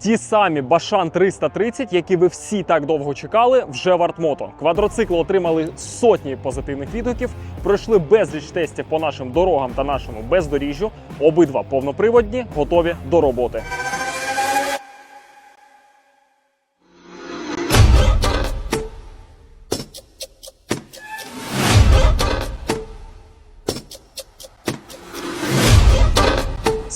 Ті самі Башан 330, які ви всі так довго чекали, вже в Артмото. Квадроцикли отримали сотні позитивних відгуків, пройшли безліч тестів по нашим дорогам та нашому бездоріжжю. Обидва повноприводні, готові до роботи.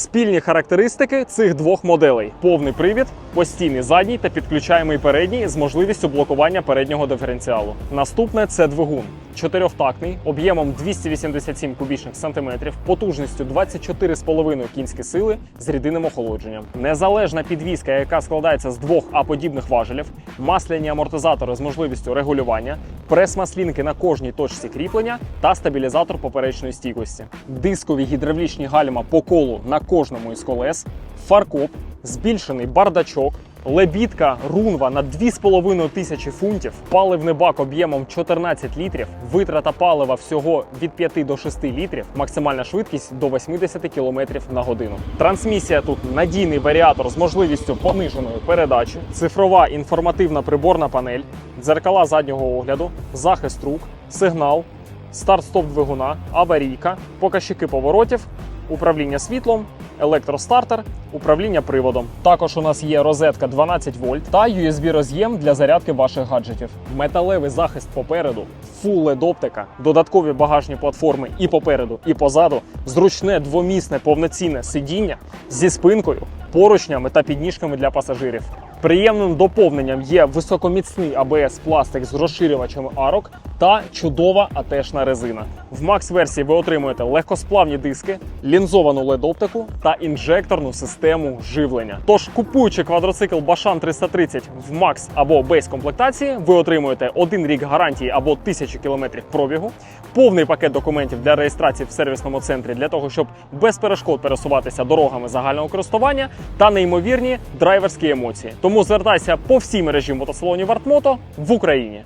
Спільні характеристики цих двох моделей: повний привід, постійний задній та підключаємий передній з можливістю блокування переднього диференціалу. Наступне це двигун. Чотирьохтактний об'ємом 287 кубічних сантиметрів, потужністю 24,5 кінські сили з рідинним охолодженням. Незалежна підвізка, яка складається з двох А-подібних важелів, масляні амортизатори з можливістю регулювання, прес-маслінки на кожній точці кріплення та стабілізатор поперечної стійкості. Дискові гідравлічні гальма по колу на кожному із колес, фаркоп, збільшений бардачок. Лебідка рунва на 2,5 тисячі фунтів, паливний бак об'ємом 14 літрів, витрата палива всього від 5 до 6 літрів, максимальна швидкість до 80 км на годину. Трансмісія тут надійний варіатор з можливістю пониженої передачі, цифрова інформативна приборна панель, дзеркала заднього огляду, захист рук, сигнал, старт-стоп двигуна, аварійка, показчики поворотів, управління світлом, електростартер, управління приводом. Також у нас є розетка 12 вольт та USB роз'єм для зарядки ваших гаджетів. Металевий захист попереду, full LED оптика, додаткові багажні платформи і попереду, і позаду, зручне двомісне повноцінне сидіння зі спинкою, поручнями та підніжками для пасажирів. Приємним доповненням є високоміцний ABS пластик з розширювачами арок та чудова АТшна резина. В Max версії ви отримуєте легкосплавні диски, лінзовану LED-оптику та інжекторну систему живлення. Тож, купуючи квадроцикл Башан 330 в Max або Base комплектації, ви отримуєте один рік гарантії або 1000 км пробігу, повний пакет документів для реєстрації в сервісному центрі для того, щоб без перешкод пересуватися дорогами загального користування та неймовірні драйверські емоції. Тому звертайся по всій мережі мотосалонів Артмото в Україні.